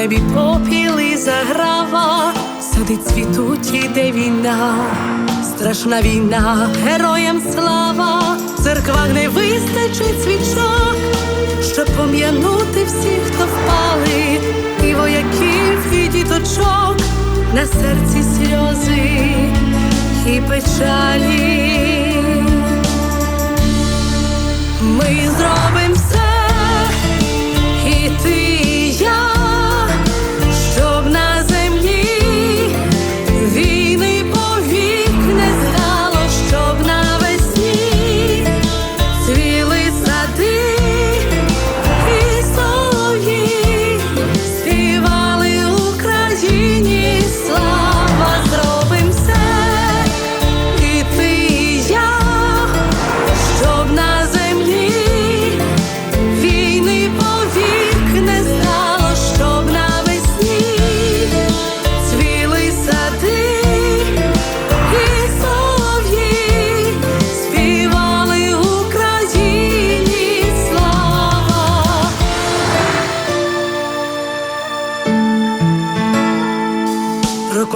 небі попіл і заграва, сади цвітуть, іде війна, страшна війна, героям слава, в церквах не вистачить свічок, щоб пом'янути всіх, хто впали, і вояків, і діточок, на серці сльози і печалі. Ми зробимо все,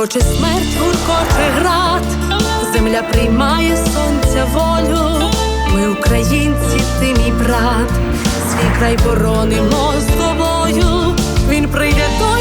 Рокоче смерть, гуркоче град, земля приймає сонця волю. Ми українці, ти мій брат, свій край боронимо з тобою. Він прийде до